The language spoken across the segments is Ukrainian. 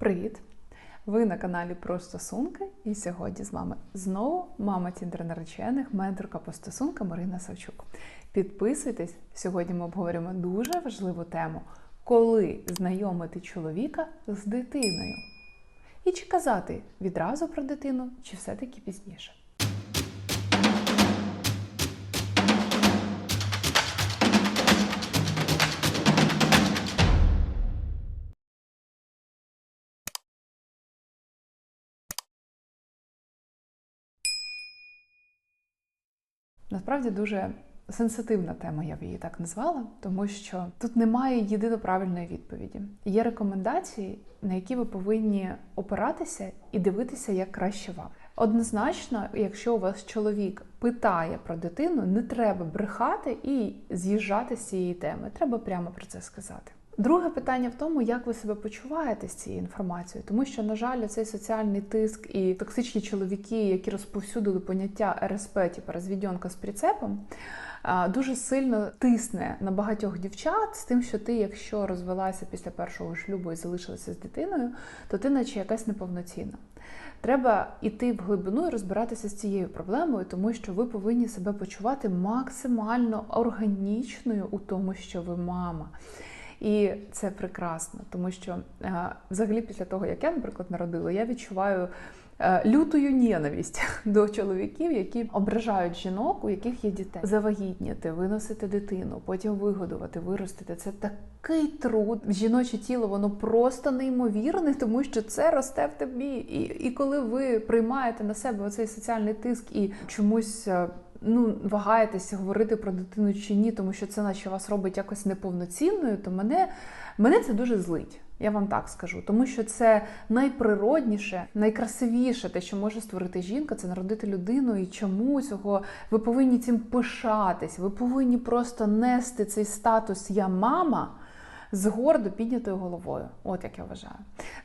Привіт! Ви на каналі Про стосунки, і сьогодні з вами знову мама Тіндер наречених, менторка по стосункам Марина Савчук. Підписуйтесь, сьогодні ми обговорюємо дуже важливу тему: коли знайомити чоловіка з дитиною. І чи казати відразу про дитину, чи все-таки пізніше. Насправді дуже сенситивна тема, я б її так назвала, тому що тут немає єдино правильної відповіді. Є рекомендації, на які ви повинні опиратися і дивитися, як краще вам. Однозначно, якщо у вас чоловік питає про дитину, не треба брехати і з'їжджати з цієї теми. Треба прямо про це сказати. Друге питання в тому, як ви себе почуваєте з цією інформацією, тому що, на жаль, цей соціальний тиск і токсичні чоловіки, які розповсюдили поняття РСП, типу розвідьонка з прицепом, дуже сильно тисне на багатьох дівчат з тим, що ти, якщо розвелася після першого шлюбу і залишилася з дитиною, то ти наче якась неповноцінна. Треба йти в глибину і розбиратися з цією проблемою, тому що ви повинні себе почувати максимально органічною у тому, що ви мама. І це прекрасно, тому що е, взагалі, після того, як я, наприклад, народила, я відчуваю е, лютою ненависть до чоловіків, які ображають жінок, у яких є дітей. Завагітніти, виносити дитину, потім вигодувати, виростити. Це такий труд. Жіноче тіло воно просто неймовірне, тому що це росте в тобі. І, і коли ви приймаєте на себе оцей соціальний тиск і чомусь. Ну, вагаєтеся говорити про дитину чи ні, тому що це наче вас робить якось неповноцінною, то мене, мене це дуже злить. Я вам так скажу, тому що це найприродніше, найкрасивіше, те, що може створити жінка, це народити людину. І чому цього ви повинні цим пишатись? Ви повинні просто нести цей статус Я мама з гордо піднятою головою. От як я вважаю.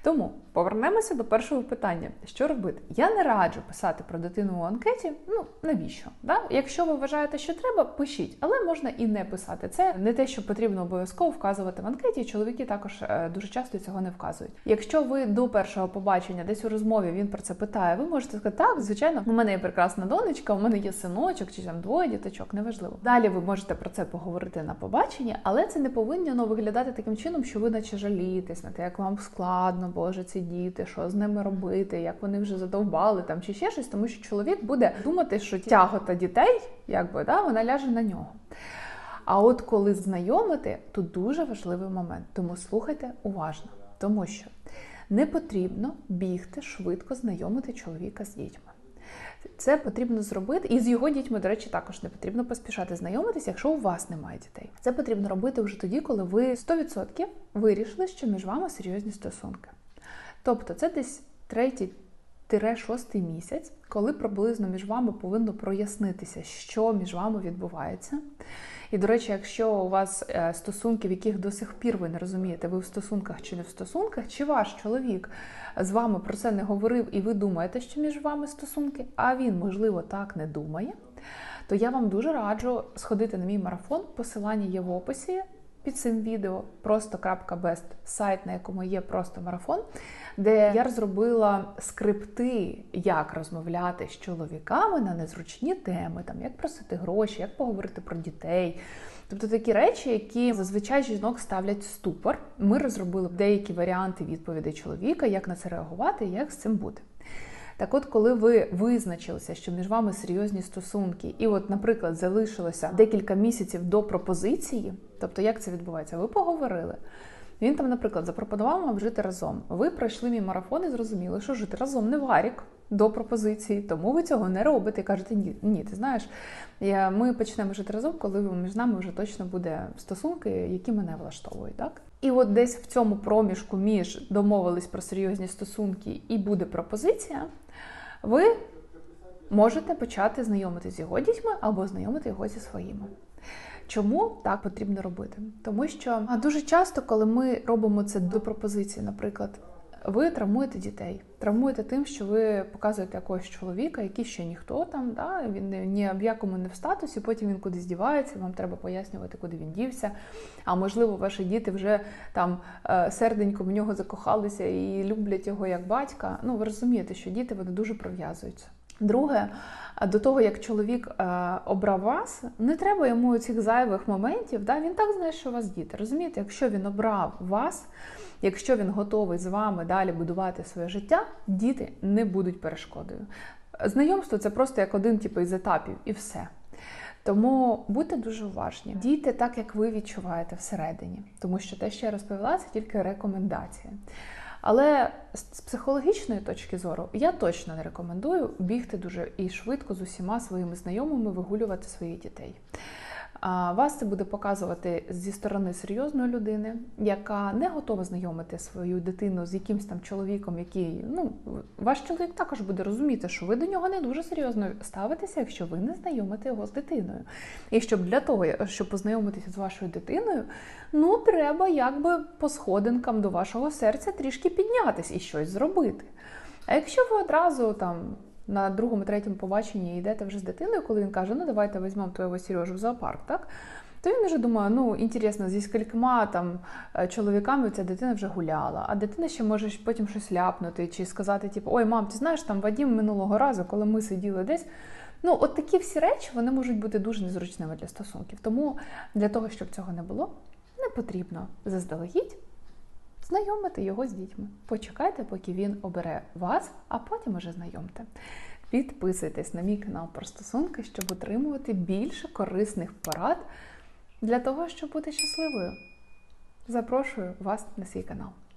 Тому повернемося до першого питання: що робити? Я не раджу писати про дитину у анкеті. Ну навіщо? Да? Якщо ви вважаєте, що треба, пишіть, але можна і не писати. Це не те, що потрібно обов'язково вказувати в анкеті. Чоловіки також е, дуже часто цього не вказують. Якщо ви до першого побачення, десь у розмові він про це питає, ви можете сказати, так, звичайно, у мене є прекрасна донечка, у мене є синочок, чи там двоє діточок, неважливо. Далі ви можете про це поговорити на побаченні, але це не повинно виглядати таким чином, що ви наче жалієтесь на те, як вам складно, боже, ці діти, що з ними робити, як вони вже задовбали там чи ще щось, тому що чоловік буде думати, що тягота дітей, якби да, вона ляже на нього. А от коли знайомити, тут дуже важливий момент, тому слухайте уважно, тому що не потрібно бігти швидко знайомити чоловіка з дітьми. Це потрібно зробити, і з його дітьми, до речі, також не потрібно поспішати знайомитися, якщо у вас немає дітей. Це потрібно робити вже тоді, коли ви 100% вирішили, що між вами серйозні стосунки. Тобто, це десь третій. Шостий місяць, коли приблизно між вами повинно прояснитися, що між вами відбувається. І, до речі, якщо у вас е, стосунки, в яких до сих пір ви не розумієте, ви в стосунках чи не в стосунках, чи ваш чоловік з вами про це не говорив, і ви думаєте, що між вами стосунки, а він, можливо, так не думає, то я вам дуже раджу сходити на мій марафон. Посилання є в описі під цим відео, просто.best, сайт, на якому є просто марафон, де я розробила скрипти, як розмовляти з чоловіками на незручні теми, там як просити гроші, як поговорити про дітей. Тобто такі речі, які зазвичай жінок ставлять ступор. Ми розробили деякі варіанти відповідей чоловіка, як на це реагувати як з цим бути. Так от, коли ви визначилися, що між вами серйозні стосунки, і, от, наприклад, залишилося декілька місяців до пропозиції, тобто як це відбувається? Ви поговорили. Він там, наприклад, запропонував вам жити разом. Ви пройшли мій марафон і зрозуміли, що жити разом не варік до пропозиції, тому ви цього не робите. І кажете, ні, ні, ти знаєш, я, ми почнемо жити разом, коли між нами вже точно буде стосунки, які мене влаштовують. Так? І от десь в цьому проміжку між домовились про серйозні стосунки і буде пропозиція, ви можете почати знайомитися з його дітьми або знайомити його зі своїми. Чому так потрібно робити? Тому що дуже часто, коли ми робимо це до пропозиції, наприклад, ви травмуєте дітей. Травмуєте тим, що ви показуєте якогось чоловіка, який ще ніхто там, да? він ні в якому не в статусі, потім він кудись дівається, вам треба пояснювати, куди він дівся. А можливо, ваші діти вже там е, серденько в нього закохалися і люблять його як батька. Ну, ви розумієте, що діти вони дуже прив'язуються. Друге, до того як чоловік е, обрав вас, не треба йому цих зайвих моментів. Да? Він так знає, що у вас діти. Розумієте, якщо він обрав вас, якщо він готовий з вами далі будувати своє життя, діти не будуть перешкодою. Знайомство це просто як один типу, із етапів, і все. Тому будьте дуже уважні. Дійте так, як ви відчуваєте всередині, тому що те, що я розповіла, це тільки рекомендація. Але з психологічної точки зору я точно не рекомендую бігти дуже і швидко з усіма своїми знайомими вигулювати своїх дітей. Вас це буде показувати зі сторони серйозної людини, яка не готова знайомити свою дитину з якимсь там чоловіком, який ну ваш чоловік також буде розуміти, що ви до нього не дуже серйозно ставитеся, якщо ви не знайомите його з дитиною. І щоб для того, щоб познайомитися з вашою дитиною, ну треба якби по сходинкам до вашого серця трішки піднятись і щось зробити. А якщо ви одразу там на другому, третьому побаченні йдете вже з дитиною, коли він каже, ну давайте візьмемо твого Сережу в зоопарк, так? То він вже думає, ну інтересно, зі скількома там е, чоловіками ця дитина вже гуляла, а дитина ще може потім щось ляпнути чи сказати, типу, ой, мам, ти знаєш, там Вадім минулого разу, коли ми сиділи десь. Ну, от такі всі речі вони можуть бути дуже незручними для стосунків. Тому для того, щоб цього не було, не потрібно заздалегідь знайомити його з дітьми. Почекайте, поки він обере вас, а потім уже знайомте. Підписуйтесь на мій канал про стосунки, щоб отримувати більше корисних порад для того, щоб бути щасливою. Запрошую вас на свій канал.